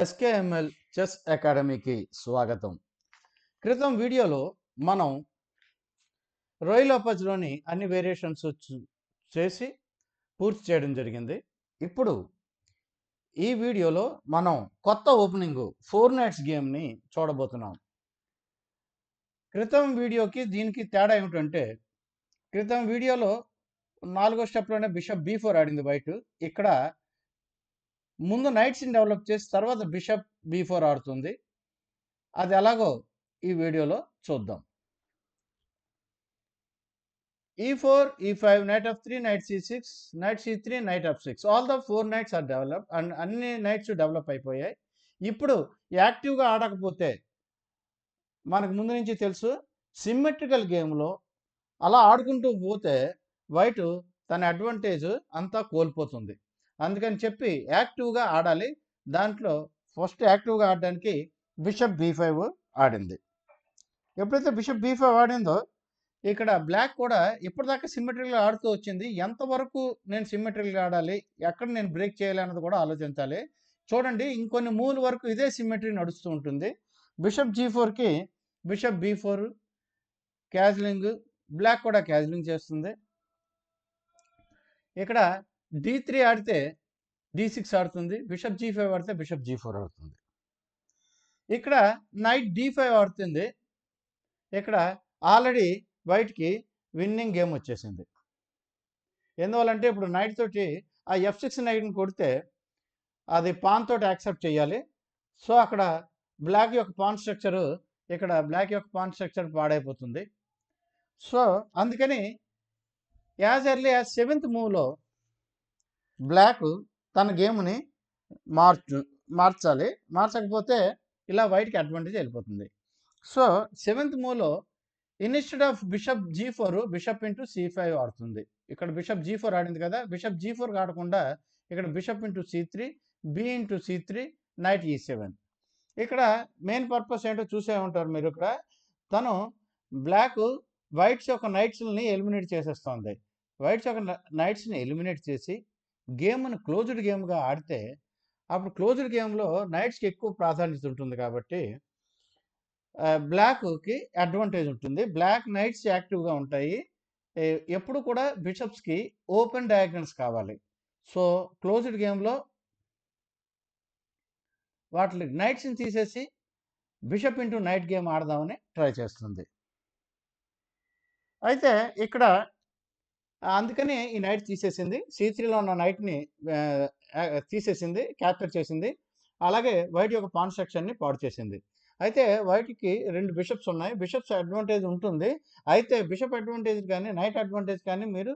SKML chess అకాడమీకి స్వాగతం. క్రితం వీడియోలో మనం రోయిలోపజ్లోని అన్ని వేరియేషన్స్ చేసి పూర్తి చేయడం జరిగింది. ఇప్పుడు ఈ వీడియోలో మనం కొత్త ఓపెనింగ్ ఫోర్ నైట్స్ గేమ్ని చూడబోతున్నాం. క్రితం వీడియోకి దీనికి తేడా ఏమిటంటే క్రితం వీడియోలో నాలుగో స్టెప్లోనే బిషప్ బీ ఫోర్ ఆడింది బయట. ఇక్కడ ముందు నైట్స్ని డెవలప్ చేసి తర్వాత బిషప్ బీ ఫోర్ ఆడుతుంది. అది ఎలాగో ఈ వీడియోలో చూద్దాం. E four e five knight f three knight c six knight c three knight f six all the four knights are develop and అన్ని నైట్స్ డెవలప్ అయిపోయాయి. ఇప్పుడు యాక్టివ్గా ఆడకపోతే మనకు ముందు నుంచి తెలుసు సిమ్మెట్రికల్ గేమ్లో అలా ఆడుకుంటూ పోతే వైట్ తన అడ్వాంటేజ్ అంతా కోల్పోతుంది. అందుకని చెప్పి యాక్టివ్గా ఆడాలి. దాంట్లో ఫస్ట్ యాక్టివ్గా ఆడడానికి బిషప్ బీ ఫైవ్ ఆడింది. ఎప్పుడైతే బిషప్ బీ ఫైవ్ ఆడిందో ఇక్కడ బ్లాక్ కూడా ఇప్పటిదాకా సిమ్మెట్రిక్గా ఆడుతూ వచ్చింది. ఎంతవరకు నేను సిమ్మెట్రిక్గా ఆడాలి ఎక్కడ నేను బ్రేక్ చేయాలి అన్నది కూడా ఆలోచించాలి. చూడండి ఇంకొన్ని మూల వరకు ఇదే సిమ్మెట్రీ నడుస్తూ ఉంటుంది. బిషప్ జీ ఫోర్కి bishop b four castling black కూడా క్యాజ్లింగ్ చేస్తుంది. ఇక్కడ డి త్రీ ఆడితే డి సిక్స్ ఆడుతుంది బిషప్ జీ ఫైవ్ ఆడితే బిషప్ జీ ఫోర్ ఆడుతుంది. ఇక్కడ నైట్ డి ఫైవ్ ఆడుతుంది. ఇక్కడ ఆల్రెడీ వైట్కి విన్నింగ్ గేమ్ వచ్చేసింది. ఎందువల్లంటే ఇప్పుడు నైట్ తోటి ఆ ఎఫ్ సిక్స్ నైట్ని కొడితే అది పాన్ తోటి యాక్సెప్ట్ చేయాలి. సో అక్కడ బ్లాక్ యొక్క పాన్ స్ట్రక్చరు ఇక్కడ బ్లాక్ యొక్క పాన్ స్ట్రక్చర్ పాడైపోతుంది. సో అందుకని యాజ్ ఎర్లీ యాజ్ సెవెంత్ మూవ్లో బ్లాక్ తన గేమ్ని మార్చు మార్చాలి. మార్చకపోతే ఇలా వైట్కి అడ్వాంటేజ్ వెళ్ళిపోతుంది. So seventh మూలో instead of bishop g four bishop into c five ఆడుతుంది. ఇక్కడ బిషప్ జీ ఫోర్ ఆడింది కదా బిషప్ జీ ఫోర్ ఆడకుండా ఇక్కడ bishop into c three b into c three knight e seven. ఇక్కడ మెయిన్ పర్పస్ ఏంటో చూసే ఉంటారు మీరు ఇక్కడ. తను బ్లాక్ వైట్స్ యొక్క నైట్స్ని ఎలిమినేట్ చేసేస్తుంది. వైట్స్ యొక్క నైట్స్ని ఎలిమినేట్ చేసి గేమ్ను క్లోజ్డ్ గేమ్గా ఆడితే అప్పుడు క్లోజ్డ్ గేమ్లో నైట్స్కి ఎక్కువ ప్రాధాన్యత ఉంటుంది కాబట్టి బ్లాక్కి అడ్వాంటేజ్ ఉంటుంది. బ్లాక్ నైట్స్ యాక్టివ్గా ఉంటాయి. ఎప్పుడు కూడా బిషప్స్కి ఓపెన్ డయాగ్నల్స్ కావాలి. సో క్లోజ్డ్ గేమ్లో వాటి నైట్స్ని తీసేసి బిషప్ ఇంటూ నైట్ గేమ్ ఆడదామని ట్రై చేస్తుంది. అయితే ఇక్కడ అందుకని ఈ నైట్ తీసేసింది. సి త్రీలో ఉన్న నైట్ని తీసేసింది క్యాప్చర్ చేసింది. అలాగే వైట్ యొక్క పాన్ సెక్షన్ని పాడు చేసింది. అయితే వైట్కి రెండు బిషప్స్ ఉన్నాయి. బిషప్స్ అడ్వాంటేజ్ ఉంటుంది. అయితే బిషప్ అడ్వాంటేజ్ కానీ నైట్ అడ్వాంటేజ్ కానీ మీరు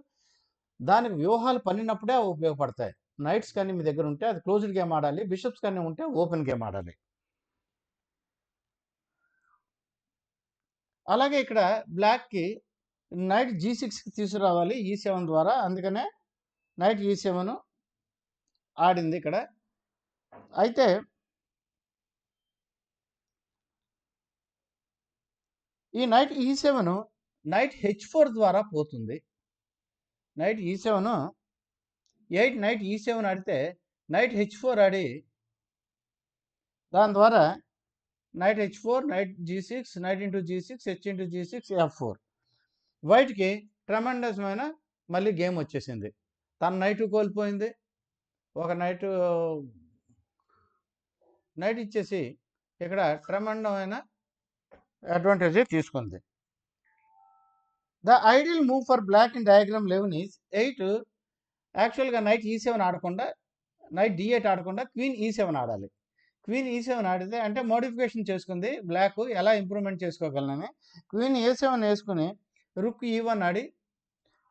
దానికి వ్యూహాలు పన్నినప్పుడే అవి ఉపయోగపడతాయి. నైట్స్ కానీ మీ దగ్గర ఉంటే అది క్లోజ్డ్ గేమ్ ఆడాలి. బిషప్స్ కానీ ఉంటే ఓపెన్ గేమ్ ఆడాలి. అలాగే ఇక్కడ బ్లాక్కి నైట్ జీ సిక్స్కి తీసుకురావాలి e ఈ సెవెన్ ద్వారా. అందుకనే నైట్ e ఈ సెవెన్ ఆడింది ఇక్కడ. అయితే ఈ knight e e seven knight h four ద్వారా పోతుంది. Knight e seven eight knight e seven ఆడితే నైట్ హెచ్ ఫోర్ ఆడి దాని ద్వారా knight h four knight g six knight into g six h into g six f four వైట్కి ట్రమెండస్మైన మళ్ళీ game వచ్చేసింది. తన నైట్ కోల్పోయింది. ఒక నైట్ నైట్ ఇచ్చేసి ఇక్కడ ట్రమండమైన అడ్వాంటేజ్ తీసుకుంది. The ideal move for black in diagram eleven is eight. యాక్చువల్గా నైట్ ఈ సెవెన్ ఆడకుండా నైట్ డి ఎయిట్ ఆడకుండా క్వీన్ ఈ సెవెన్ ఆడాలి. క్వీన్ ఈ సెవెన్ ఆడితే అంటే మోడిఫికేషన్ చేసుకుంది బ్లాక్ ఎలా ఇంప్రూవ్మెంట్ చేసుకోగలనని. క్వీన్ ఏ సెవెన్ వేసుకుని రుక్ ఈ వన్ ఆడి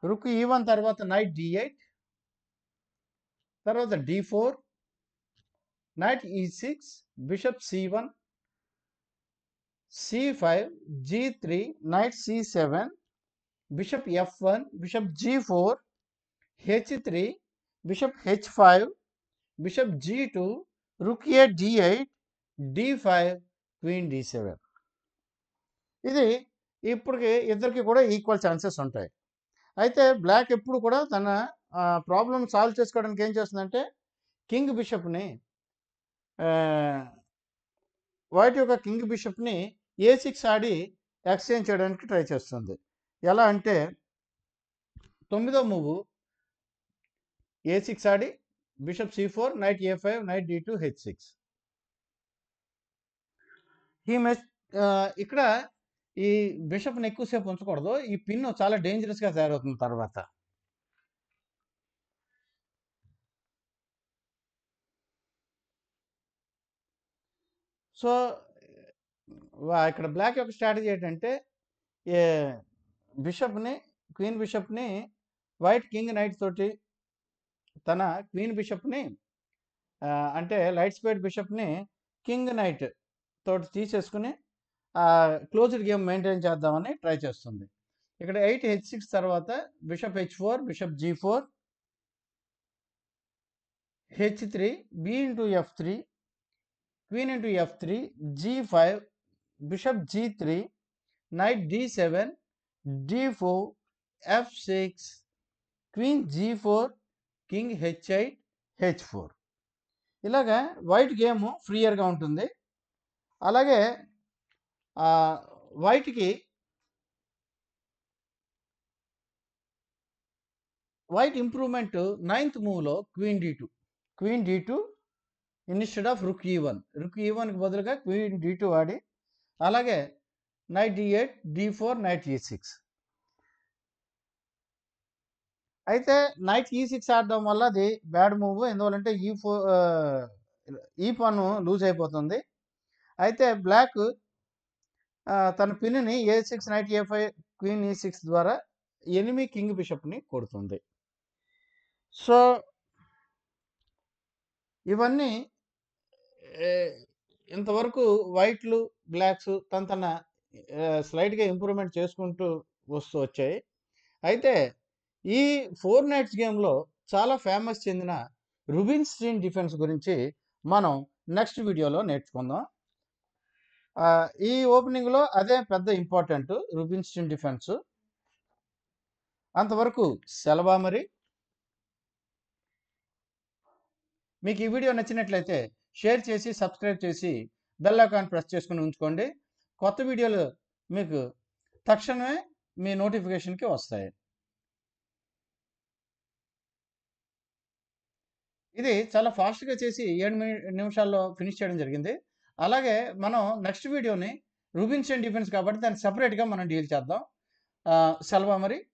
రుక్ ఈ వన్ తర్వాత నైట్ డి ఎయిట్ తర్వాత d four knight e six bishop c one c five g three knight c seven bishop f one bishop g four h three bishop h five bishop g two rook a d eight d five queen d seven ఇది ఇప్పటికి ఇద్దరికి కూడా equal chances ఉంటాయి. అయితే black ఎప్పుడు కూడా తన problem solve చేసుకోవడానికి ఏం చేస్తుందంటే కింగ్ బిషప్ని వైట్ యొక్క కింగ్ బిషప్ని ఏ సిక్స్ ఆడి ఎక్స్చేంజ్ చేయడానికి ట్రై చేస్తుంది. ఎలా అంటే తొమ్మిదో move A six Audi bishop c four knight a five knight d two h six. ఈ మెస్ ఇక్కడ ఈ బిషప్ని ఎక్కువసేపు ఉంచకూడదు. ఈ పిన్ చాలా డేంజరస్గా తయారవుతుంది తర్వాత. సో ఇక్కడ బ్లాక్ యొక్క స్ట్రాటజీ ఏంటంటే ఏ బిషప్ని క్వీన్ బిషప్ని వైట్ కింగ్ నైట్ తోటి తన క్వీన్ బిషప్ని అంటే లైట్ స్పేడ్ బిషప్ని కింగ్ నైట్ తోటి తీసేసుకుని క్లోజ్డ్ గేమ్ మెయింటైన్ చేద్దామని ట్రై చేస్తుంది. ఇక్కడ ఎయిట్ హెచ్ సిక్స్ తర్వాత bishop h four bishop g four h three b into f three queen into f three g five bishop g three knight d seven d four f six queen g four king h eight h four. ఇలాగా white game ఫ్రీయర్గా ఉంటుంది. అలాగే వైట్కి white improvement ninth మూవ్లో queen d two. Queen d two instead of rook e one. Rook ఈ వన్కి బదులుగా queen D two ఆడి అలాగే knight d eight d four knight e six. అయితే నైట్ ఈ సిక్స్ ఆడడం వల్ల అది బ్యాడ్ మూవ్. ఎందువల్లంటే ఈ ఫోర్ ఈ పన్ను లూజ్ అయిపోతుంది. అయితే బ్లాక్ తన పిన్ని a six knight a five queen e six ద్వారా ఎనిమి కింగ్ బిషప్ని కొడుతుంది. సో ఇవన్నీ ఇంతవరకు వైట్లు బ్లాక్స్ తన తన స్లైడ్గా ఇంప్రూవ్మెంట్ చేసుకుంటూ వస్తూ వచ్చాయి. అయితే ఈ ఫోర్ నైట్స్ గేమ్లో చాలా ఫేమస్ చెందిన రుబిన్ స్ట్రీన్ డిఫెన్స్ గురించి మనం నెక్స్ట్ వీడియోలో నేర్చుకుందాం. ఈ ఓపెనింగ్లో అదే పెద్ద ఇంపార్టెంట్ రుబిన్ డిఫెన్స్ అంతవరకు సెలవా మరి? మీకు ఈ వీడియో నచ్చినట్లయితే షేర్ చేసి సబ్స్క్రైబ్ చేసి బెల్ ఐకాన్ ప్రెస్ చేసుకుని ఉంచుకోండి. కొత్త వీడియోలు మీకు తక్షణమే మీ నోటిఫికేషన్కి వస్తాయి. ఇది చాలా ఫాస్ట్గా చేసి ఏడు నిమిషాల్లో ఫినిష్ చేయడం జరిగింది. అలాగే మనం నెక్స్ట్ వీడియోని రూబిన్స్ అండ్ డిఫెన్స్ కాబట్టి దాన్ని సపరేట్గా మనం డీల్ చేద్దాం. సెలవు మరి?